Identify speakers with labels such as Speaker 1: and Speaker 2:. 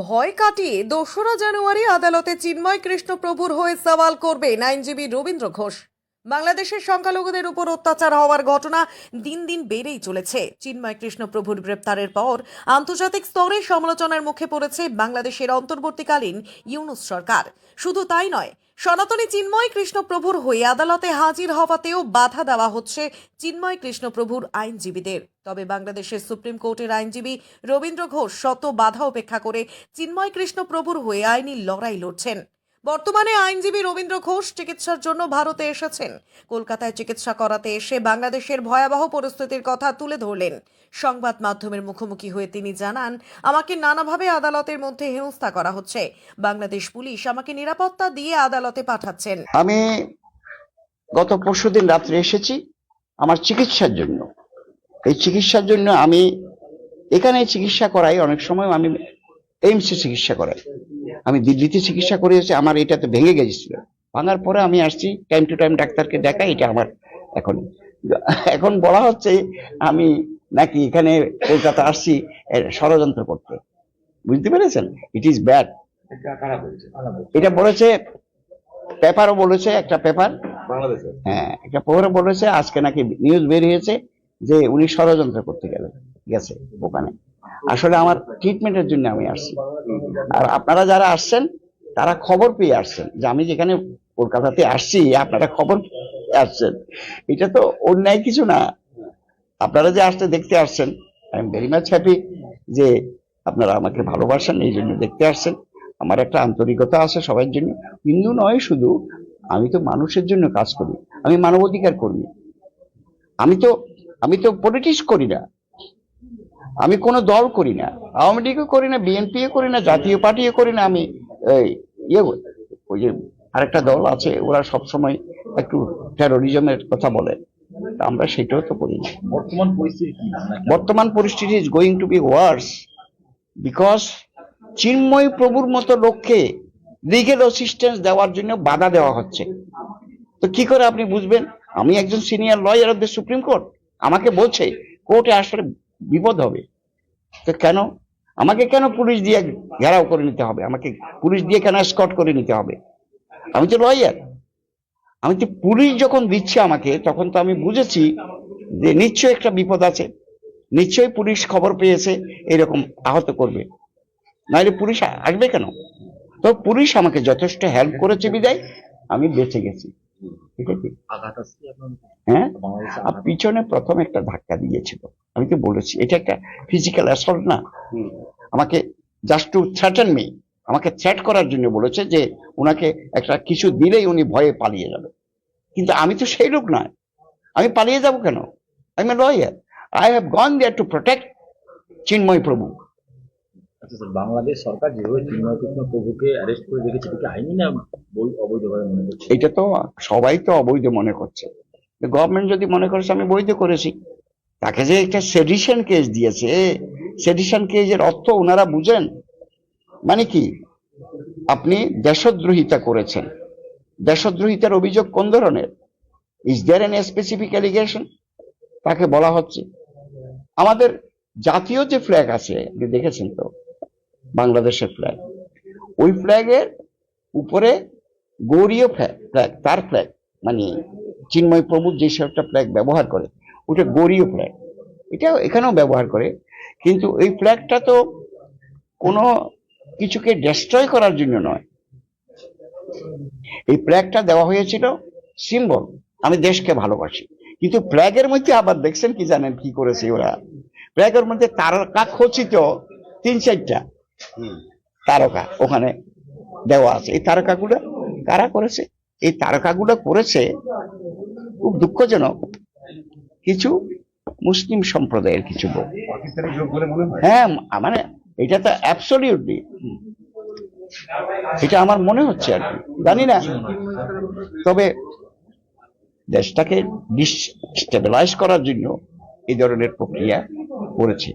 Speaker 1: ভয় কাটিয়ে দোসরা জানুয়ারি আদালতে চিন্ময় কৃষ্ণপ্রভুর হয়ে সওয়াল করবেন আইনজীবী রবীন্দ্র ঘোষ। বাংলাদেশের সংখ্যালঘুদের উপর অত্যাচার হওয়ার ঘটনা দিন দিন বেড়েই চলেছে। চিন্ময় কৃষ্ণপ্রভুর গ্রেপ্তারের পর আন্তর্জাতিক স্তরে সমালোচনার মুখে পড়েছে বাংলাদেশের অন্তর্বর্তীকালীন ইউনুস সরকার। শুধু তাই নয় সনাতনী চিন্ময় কৃষ্ণপ্রভুর হয়ে আদালতে হাজির হওয়াতেও বাধা দেওয়া হচ্ছে চিন্ময় কৃষ্ণপ্রভুর আইনজীবীদের। তবে বাংলাদেশের সুপ্রিম কোর্টের আইনজীবী রবীন্দ্র ঘোষ শত বাধা উপেক্ষা করে চিন্ময় কৃষ্ণপ্রভুর হয়ে আইনি লড়াই লড়ছেন। বর্তমানে আইনজীবী রবীন্দ্র ঘোষ চিকিৎসার জন্য ভারতে এসেছেন। কলকাতায় চিকিৎসা করাতে এসে বাংলাদেশের ভয়াবহ পরিস্থিতির কথা তুলে ধরলেন। সংবাদ মাধ্যমের মুখোমুখি হয়ে তিনি জানান, আমাকে নানাভাবে আদালতের মধ্যে হেনস্থা করা হচ্ছে। বাংলাদেশ পুলিশ আমাকে নিরাপত্তা দিয়ে আদালতে পাঠাচ্ছেন।
Speaker 2: আমি গত পরশুদিন রাত্রে এসেছি আমার চিকিৎসার জন্য। এই চিকিৎসার জন্য আমি এখানে চিকিৎসা করাই, অনেক সময় আমি এইমসে চিকিৎসা করাই। আমি দিল্লিতে চিকিৎসা করেছি আমার এটাতে ভেঙে গেছিল। ভাঙার পরে আমি আসছি টাইম টু টাইম ডাক্তারকে দেখাই এটা আমার এখন। এখন বলা হচ্ছে আমি নাকি এখানে কলকাতা আসছি ষড়যন্ত্র করতে। বুঝতে পেরেছেন? ইট ইজ ব্যাড এটা বলেছে? পেপারও বলেছে একটা পেপার। হ্যাঁ একটা পেপারও বলেছে আজকে নাকি নিউজ বের হয়েছে যে উনি ষড়যন্ত্র করতে গেলেন গেছে ওখানে। আসলে আমার ট্রিটমেন্টের জন্য আমি আসছি। আর আপনারা যারা আসছেন, তারা খবর পেয়ে আসছেন যে আমি যেখানে কলকাতাতে আসছি, আপনারা খবর আসছেন। এটা তো অন্যায় কিছু না। আপনারা যে আসতে দেখতে আসছেন I am very much happy যে আপনারা আমাকে ভালোবাসেন, এই জন্য দেখতে আসছেন। আমার একটা আন্তরিকতা আছে সবার জন্য। হিন্দু নয় শুধু, আমি তো মানুষের জন্য কাজ করি। আমি মানবাধিকার কর্মী। আমি তো আমি তো পলিটিক্স করি না। আমি কোনো দল করি না। আওয়ামী লীগও করি না বিএনপিও করি না জাতীয় পার্টিও করি না আমি ইয়ে ওই যে আরেকটা দল আছে ওরা সবসময় একটু টেরোরিজমের কথা বলে। তা আমরা সেটাও তো করি না।
Speaker 3: বর্তমান পরিস্থিতি মানে
Speaker 2: বর্তমান পরিস্থিতি is going to be worse because Chinmoy প্রভুর মতো লোককে লিগেল অ্যাসিস্ট্যান্স দেওয়ার জন্য বাধা দেওয়া হচ্ছে। তো কি করে আপনি বুঝবেন? আমি একজন senior lawyer of the supreme court আমাকে বলছে কোর্টে আসলে বিপদ হবে। তো কেন? আমাকে কেন পুলিশ দিয়ে ঘেরাও করে নিতে হবে? আমাকে পুলিশ দিয়ে কেন স্কট করে নিতে হবে? আমি তো লয়ার আমি তো পুলিশ যখন দিচ্ছে আমাকে, তখন তো আমি বুঝেছি যে নিশ্চয়ই একটা বিপদ আছে। নিশ্চয়ই পুলিশ খবর পেয়েছে, এরকম আহত করবে। নাহলে পুলিশ আসবে কেন? তো পুলিশ আমাকে যথেষ্ট হেল্প করেছে বিদায়। আমি বেঁচে গেছি। ঠিক আছে হ্যাঁ? আর পিছনে প্রথম একটা ধাক্কা দিয়েছিল। আমি তো বলেছি এটা একটা ফিজিক্যাল অ্যাসল্ট না। আমাকে জাস্ট টু মি আমাকে করার জন্য বলেছে যে ওনাকে একটা কিছু দিলেই উনি ভয়ে পালিয়ে যাবে। কিন্তু আমি তো সেই লোক নয়। আমি পালিয়ে যাব কেন? I am lawyer I have gone there to protect Chinmoy Prabhu
Speaker 3: Bangladesh সরকার যেভাবে চিন্ময় কৃষ্ণ প্রভুকে অ্যারেস্ট করে রেখেছে আইনি না
Speaker 2: এটা তো সবাই তো অবৈধ মনে করছে। গভর্নমেন্ট যদি মনে করেছে আমি বৈধ করেছি, তাকে যে একটা সেডিশন কেস দিয়েছে সেডিশন কেসের অর্থ ওনারা বুঝেন? মানে কি? আপনি দেশদ্রোহিতা করেছেন। দেশদ্রোহিতার অভিযোগ কোন ধরনের? Is there an specific allegation তাকে বলা হচ্ছে। আমাদের জাতীয় যে ফ্ল্যাগ আছে, আপনি দেখেছেন তো? বাংলাদেশের ফ্ল্যাগ ওই ফ্ল্যাগের উপরে গৌরীয় ফ্ল্যাগ ফ্ল্যাগ তার ফ্ল্যাগ মানে চিন্ময় প্রভু যে একটা ফ্ল্যাগ ব্যবহার করে, ওটা গৌরীয় ফ্ল্যাগ এটা এখানেও ব্যবহার করে, কিন্তু এই ফ্ল্যাগটা তো কোনো কিছুকে ডেস্ট্রয় করার জন্য নয়। এই ফ্ল্যাগটা দেওয়া হয়েছিল সিম্বল আমি দেশকে ভালোবাসি। কিন্তু ফ্ল্যাগের মধ্যে আবার দেখছেন কি জানেন কি করেছে ওরা? ফ্ল্যাগের মধ্যে তারকা খচিত তিন চারটা তারকা ওখানে দেওয়া আছে। এই তারকাগুলো কারা করেছে এই তারকাগুলো করেছে খুব দুঃখজনক। কিছু মুসলিম সম্প্রদায়ের কিছু লোক। হ্যাঁ? মানে এটা তো অ্যাবসলিউটলি এটা আমার মনে হচ্ছে আর কি। জানি না। তবে দেশটাকে ডিস্টেবিলাইজ করার জন্য এই ধরনের প্রক্রিয়া করেছে।